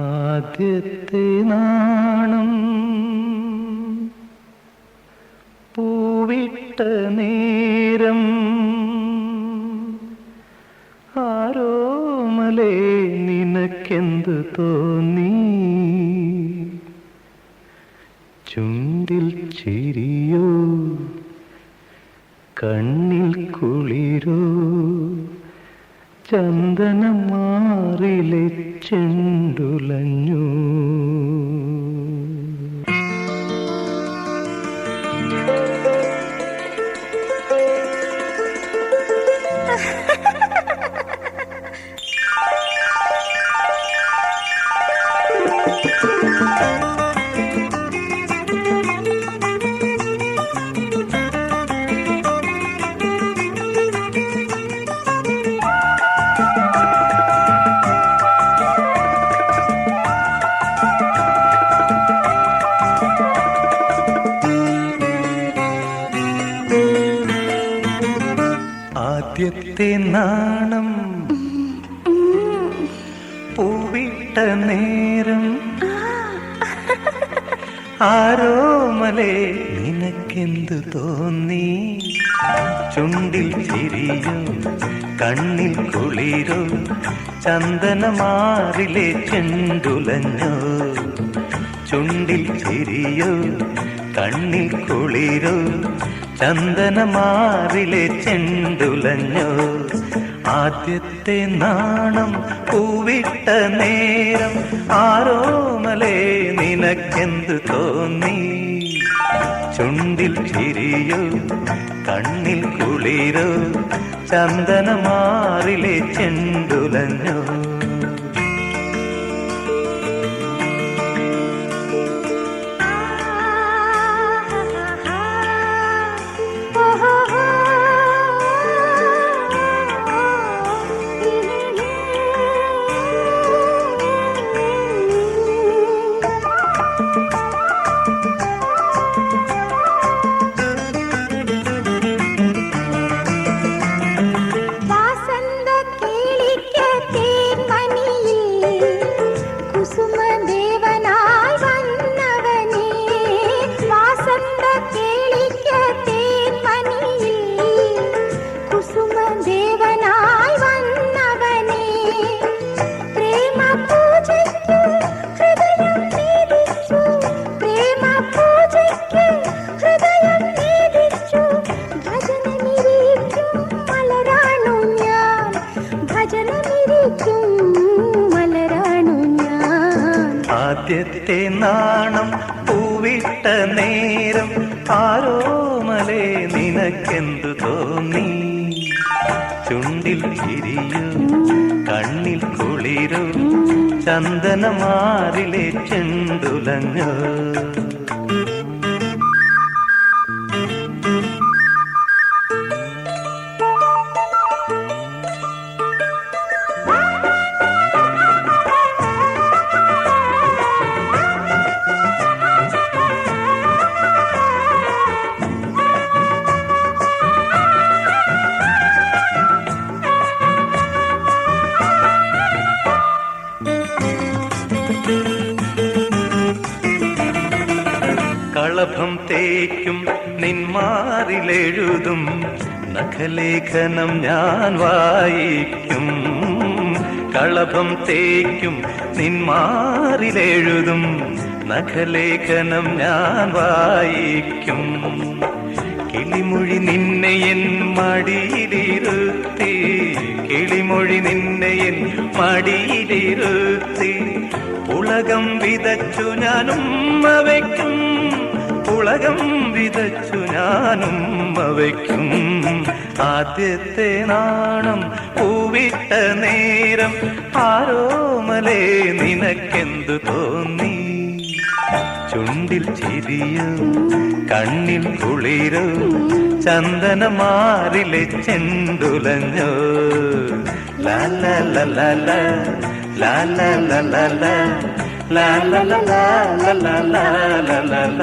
ആദ്യത്തെ നാണം പൂവിട്ട നേരം ആരോമലേ നിനക്കെന്ത് തോന്നി? ചുണ്ടിൽ ചിരിയോ കണ്ണിൽ കുളിരോ? ചന്ദനമാറിലെ ചെണ്ടുലഞ്ഞൂ. ആദ്യത്തെ നാണം? പൂവിട്ട നേരം? ആരോമലേ നിനക്കെന്തു തോന്നി? ചുണ്ടിൽ ചിരിയോ കണ്ണിൽ കുളിരോ ചന്ദനമാറിലെ ചെണ്ടുലഞ്ഞോ. ചുണ്ടിൽ ചിരിയോ കണ്ണിൽ കുളിരോ ചന്ദനമാറിലെ ചെണ്ടുലഞ്ഞോ. ആദ്യത്തെ നാണം പൂവിട്ട നേരം ആരോമലേ നിനക്കെന്തു തോന്നി? ചുണ്ടിൽ ചിരിയോ കണ്ണിൽ കുളിരോ ചന്ദനമാറിലെ ചെണ്ടുലഞ്ഞോ. ആദ്യത്തെ നാണം പൂവിട്ട നേരം ആരോമലെ നിനക്കെന്തു തോന്നി? ചുണ്ടിൽ ചിരിയോ കണ്ണിൽ കുളിരോ ചന്ദനമാറിലെ ചെണ്ടുലഞ്ഞോ കളഭം തേക്കും നിന്മാറിലെഴുതും നഖലേഖനം ഞാൻ വായിക്കും. കളഭം തേക്കും നിന്മാറിലെഴുതും നഖലേഖനം ഞാൻ വായിക്കും. കിളിമൊഴി നിന്നെ എൻ മടിയിലിരുത്തി കിളിമൊഴി നിന്നെ എൻ മടിയിലിരുത്തി. ഉലകം വിതച്ചു ഞാനും വയ്ക്കും ഉലകം വിതച്ചു ഞാനും വയ്ക്കും ആദ്യത്തെ നാണം പൂവിട്ട നേരം ആരോമലേ നിനക്കെന്തു തോന്നി ചുണ്ടിൽ ചിരിയോ കണ്ണിൽ കുളിരോ ചന്ദനമാറിലെ ചെണ്ടുലഞ്ഞോ ലാല ലാല ലാല ലാല ലാല ലാല ലാല